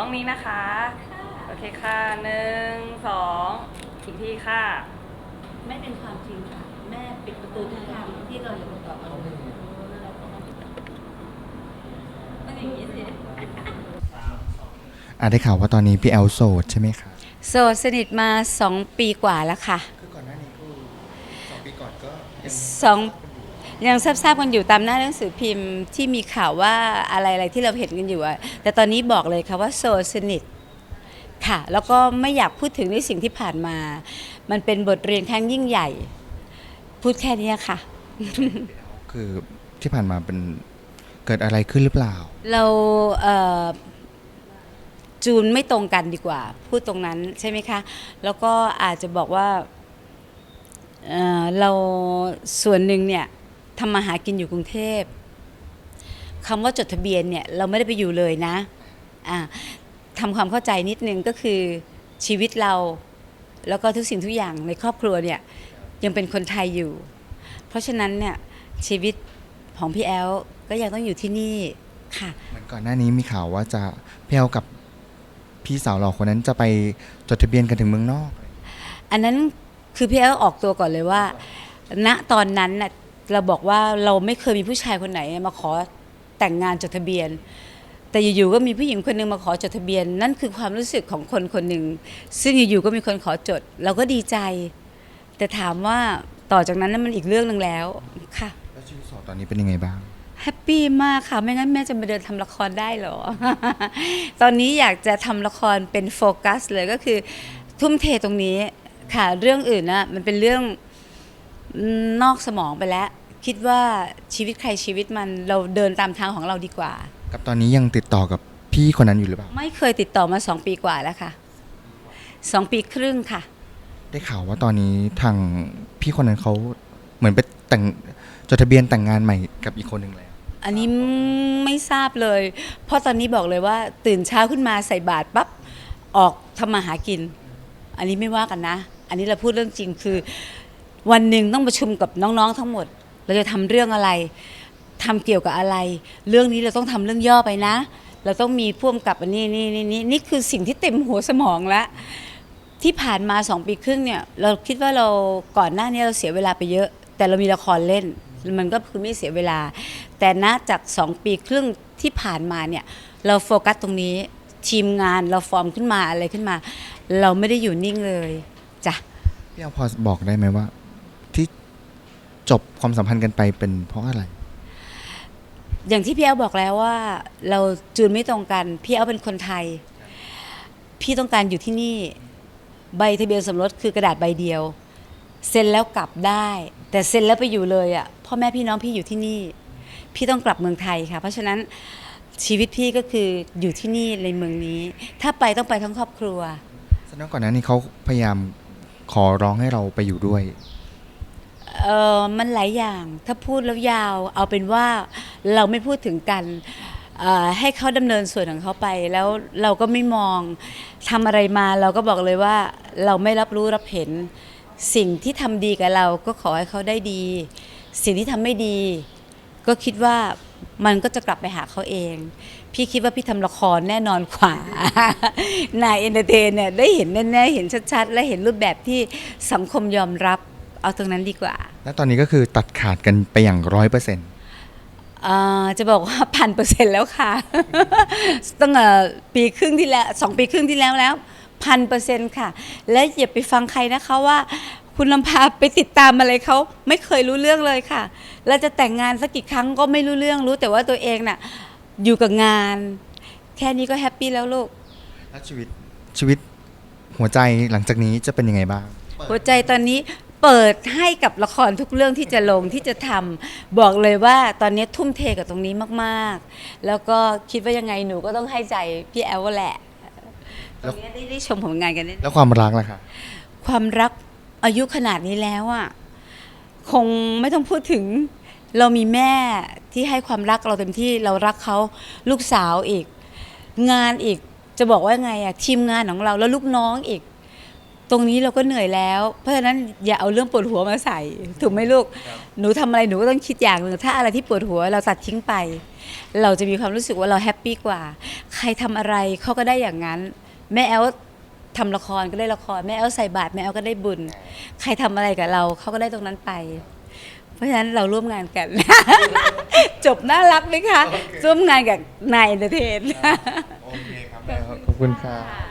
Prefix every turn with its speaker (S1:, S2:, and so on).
S1: กล้องนี้นะคะ โอเคค่ะหนึ่งสองอีกทีค่ะ
S2: ไม่เป็นความจริงค่ะ แม่ปิดประตูทุกทางที่เราอยู่ต่อมามันอย่างนี้สิ
S3: อ่าได้ข่าวว่าตอนนี้พี่แอลโสดใช่ไหมคะ
S2: โสดสนิทมา2ปีกว่าแล้วค่ะ
S3: คือก่อนหน้านี้คือสองปีก่อนก็
S2: สอง ยังทราบๆกันอยู่ตามหน้าหนังสือพิมพ์ที่มีข่าวว่าอะไรอะไรที่เราเห็นกันอยู่อะแต่ตอนนี้บอกเลยค่ะว่าโสดสนิทค่ะ แล้วก็ไม่อยากพูดถึงในสิ่งที่ผ่านมา มันเป็นบทเรียนครั้งยิ่งใหญ่ พูดแค่เนี้ยค่ะ
S3: คือที่ผ่านมาเป็นเกิดอะไรขึ้นหรือเปล่า
S2: เราเอ่อจูนไม่ตรงกันดีกว่า พูดตรงนั้นใช่ไหมคะ แล้วก็อาจจะบอกว่าเอ่อเราส่วนหนึ่งเนี่ย ทำมาหากินอยู่กรุงเทพคำว่าจดทะเบียนเนี่ยเราไม่ได้ไปอยู่เลยนะอ่าทำความเข้าใจนิดนึงก็คือชีวิตเราแล้วก็ทุกสิ่งทุกอย่างในครอบครัวเนี่ยยังเป็นคนไทยอยู่ เพราะฉะนั้นเนี่ยชีวิตของพี่แอลก็ยังต้องอยู่ที่นี่ค่ะ
S3: เหมือนก่อนหน้านี้มีข่าวว่าจะพี่แอลกับพี่สาวเราคนนั้นจะไปจดทะเบียนกันถึงเมืองนอก
S2: อันนั้นคือพี่แอลออกตัวก่อนเลยว่า ณตอนนั้นน่ะ เราบอกว่าเราไม่เคยมีผู้ชายคนไหนมาขอแต่งงานจดทะเบียน แต่อยู่ๆก็มีผู้หญิงคนหนึงมาขอจดทะเบียน นั่นคือความรู้สึกของคนคนหนึ่งซึ่งอยู่ๆก็มีคนขอจด เราก็ดีใจ แต่ถามว่าต่อจากนั้นนั้นมันอีกเรื่องหนึ่งแล้วค่ะ
S3: แล้วชีวิตโสดตอนนี้เป็นยังไงบ้าง
S2: แฮปปี้มากค่ะ ไม่งั้นแม่จะมาเดินทำละครได้เหรอ ตอนนี้อยากจะทำละครเป็นโฟกัสเลยก็คือทุ่มเทตรงนี้ค่ะ เรื่องอื่นนะมันเป็นเรื่องนอกสมองไปแล้ว คิดว่าชีวิตใครชีวิตมันเราเดินตามทางของเราดีกว่า
S3: กับตอนนี้ยังติดต่อกับพี่คนนั้นอยู่หรือเปล่า
S2: ไม่เคยติดต่อมาสองปีกว่าแล้วค่ะสองปีครึ่งค่ะ
S3: ได้ข่าวว่าตอนนี้ทางพี่คนนั้นเขาเหมือนไปแต่งจดทะเบียนแต่งงานใหม่กับอีกคนหนึ่งแล้ว
S2: อันนี้ไม่ทราบเลย เพราะตอนนี้บอกเลยว่า ตื่นเช้าขึ้นมาใส่บาตรปั๊บออกทำมาหากิน อันนี้ไม่ว่ากันนะ อันนี้เราพูดเรื่องจริงคือ วันหนึ่งต้องประชุมกับน้องๆทั้งหมด เราจะทำเรื่องอะไรทำเกี่ยวกับอะไร เรื่องนี้เราต้องทำเรื่องย่อไปนะ เราต้องมีพ่วงกับอันนี้นี่นี่นี่นี่คือสิ่งที่เต็มหัวสมองแล้วที่ผ่านมาสองปีครึ่งเนี่ยเราคิดว่าเราก่อนหน้านี้เราเสียเวลาไปเยอะ แต่เรามีละครเล่น มันก็คือไม่เสียเวลา แต่ณจากสองปีครึ่งที่ผ่านมาเนี่ยเราโฟกัสตรงนี้ทีมงานเราฟอร์มขึ้นมาอะไรขึ้นมา เราไม่ได้อยู่นิ่งเลยจ้ะ
S3: พี่แอพอบอกได้ไหมว่า จบความสัมพันธ์กันไปเป็นเพราะอะไร
S2: อย่างที่พี่แอลบอกแล้วว่า เราจูนไม่ตรงกัน พี่แอลเป็นคนไทย พี่ต้องการอยู่ที่นี่ ใบทะเบียนสมรสคือกระดาษใบเดียว เซ็นแล้วกลับได้ แต่เซ็นแล้วไปอยู่เลยอะพ่อแม่พี่น้องพี่อยู่ที่นี่ พี่ต้องกลับเมืองไทยค่ะ เพราะฉะนั้นชีวิตพี่ก็คืออยู่ที่นี่ในเมืองนี้ ถ้าไปต้องไปทั้งครอบครัว
S3: แสดงว่าก่อนหน้านี้เขาพยายามขอร้องให้เราไปอยู่ด้วย
S2: เออมันหลายอย่างถ้าพูดแล้วยาว เอาเป็นว่าเราไม่พูดถึงกันเอ่อให้เขาดำเนินส่วนของเขาไป แล้วเราก็ไม่มองทำอะไรมาเราก็บอกเลยว่าเราไม่รับรู้รับเห็น สิ่งที่ทำดีกับเราก็ขอให้เขาได้ดี สิ่งที่ทำไม่ดี ก็คิดว่ามันก็จะกลับไปหาเขาเอง พี่คิดว่าพี่ทำละครแน่นอนกว่า นายเอนเตอร์เทนเนี่ยได้เห็นแน่ๆเห็นชัดๆ และเห็นรูปแบบที่สังคมยอมรับ เอาตรงนั้นดีกว่า
S3: และตอนนี้ก็คือตัดขาดกันไปอย่างร้อยเปอร์เซ็นต์
S2: เอ่อจะบอกว่าพันเปอร์เซ็นต์แล้วค่ะ ตั้งแต่ปีครึ่งที่แล้วสองปีครึ่งที่แล้วแล้วพันเปอร์เซ็นต์ค่ะ และอย่าไปฟังใครนะคะว่าคุณลำพาไปติดตามอะไรเขาไม่เคยรู้เรื่องเลยค่ะ แล้วจะแต่งงานสักกี่ครั้งก็ไม่รู้เรื่องรู้แต่ว่าตัวเองน่ะอยู่กับงาน แค่นี้ก็แฮปปี้แล้วลูก
S3: แล้วชีวิตชีวิตหัวใจหลังจากนี้จะเป็นยังไงบ้าง
S2: หัวใจตอนนี้ เปิดให้กับละครทุกเรื่องที่จะลงที่จะทำบอกเลยว่าตอนนี้ทุ่มเทกับตรงนี้มากๆ แล้วก็คิดว่ายังไงหนูก็ต้องให้ใจพี่แอลแหละตรงนี้ได้ได้ชมผลงานกันแน่
S3: แล้วความรักล่ะคะ
S2: ความรักอายุขนาดนี้แล้วอะคงไม่ต้องพูดถึงเรามีแม่ที่ให้ความรักเราเต็มที่เรารักเขาลูกสาวอีก งานอีกจะบอกว่าไงอะทีมงานของเราแล้วลูกน้องอีก ตรงนี้เราก็เหนื่อยแล้ว เพราะฉะนั้นอย่าเอาเรื่องปวดหัวมาใส่ ถูกไหมลูก หนูทำอะไรหนูก็ต้องคิดอย่างหนึ่งถ้าอะไรที่ปวดหัวเราตัดทิ้งไป เราจะมีความรู้สึกว่าเราแฮปปี้กว่า ใครทำอะไรเขาก็ได้อย่างนั้น แม่แอลทำละครก็ได้ละครแม่แอลใส่บาตรแม่แอลก็ได้บุญ ใครทำอะไรกับเราเขาก็ได้ตรงนั้นไป เพราะฉะนั้นเราร่วมงานกัน จบน่ารักไหมคะร่วมงานกับนายเอนเตอร์เทน
S3: โอเคครับแม่ขอบคุณครับ
S1: ค่ะ